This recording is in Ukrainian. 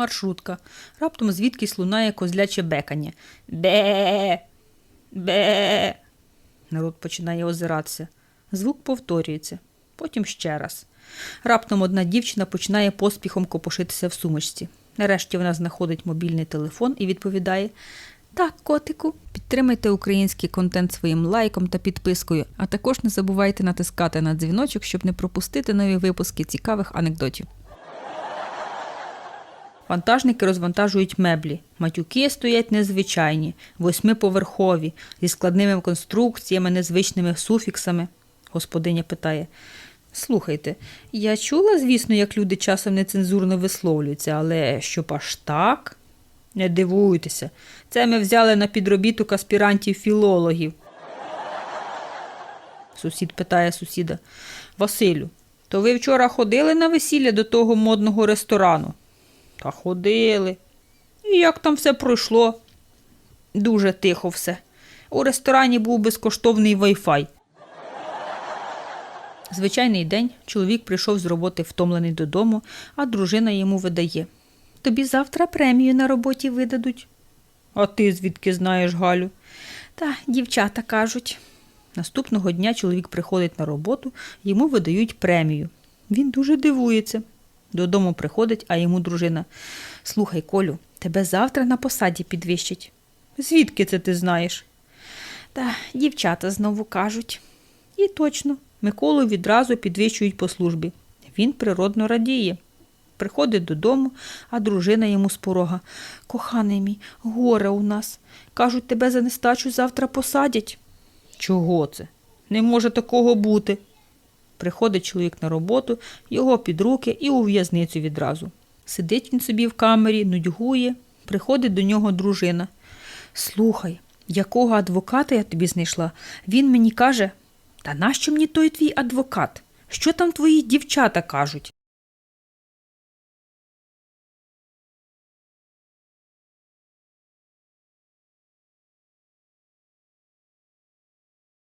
Маршрутка. Раптом звідкись лунає козляче бекання. Бе. Бе. Народ починає озиратися. Звук повторюється. Потім ще раз. Раптом одна дівчина починає поспіхом копошитися в сумочці. Нарешті вона знаходить мобільний телефон і відповідає: Так, котику, підтримайте український контент своїм лайком та підпискою, а також не забувайте натискати на дзвіночок, щоб не пропустити нові випуски цікавих анекдотів. Вантажники розвантажують меблі. Матюки стоять незвичайні, восьмиповерхові, зі складними конструкціями, незвичними суфіксами. Господиня питає. Слухайте, я чула, звісно, як люди часом нецензурно висловлюються, але щоб аж так? Не дивуйтеся. Це ми взяли на підробіток аспірантів-філологів. Сусід питає сусіда. Василю, то ви вчора ходили на весілля до того модного ресторану? Та ходили. І як там все пройшло? Дуже тихо все. У ресторані був безкоштовний вай-фай. Звичайний день чоловік прийшов з роботи втомлений додому, а дружина йому видає. Тобі завтра премію на роботі видадуть. А ти звідки знаєш, Галю? Та дівчата кажуть. Наступного дня чоловік приходить на роботу, йому видають премію. Він дуже дивується. Додому приходить, а йому дружина. Слухай, Колю, тебе завтра на посаді підвищать. Звідки це ти знаєш? Та дівчата знову кажуть. І точно, Миколу відразу підвищують по службі. Він природно радіє. Приходить додому, а дружина йому з порога. Коханий мій, горе у нас. Кажуть, тебе за нестачу завтра посадять. Чого це? Не може такого бути. Приходить чоловік на роботу, його під руки і у в'язницю відразу. Сидить він собі в камері, нудьгує, приходить до нього дружина. Слухай, якого адвоката я тобі знайшла? Він мені каже: Та нащо мені той твій адвокат? Що там твої дівчата кажуть?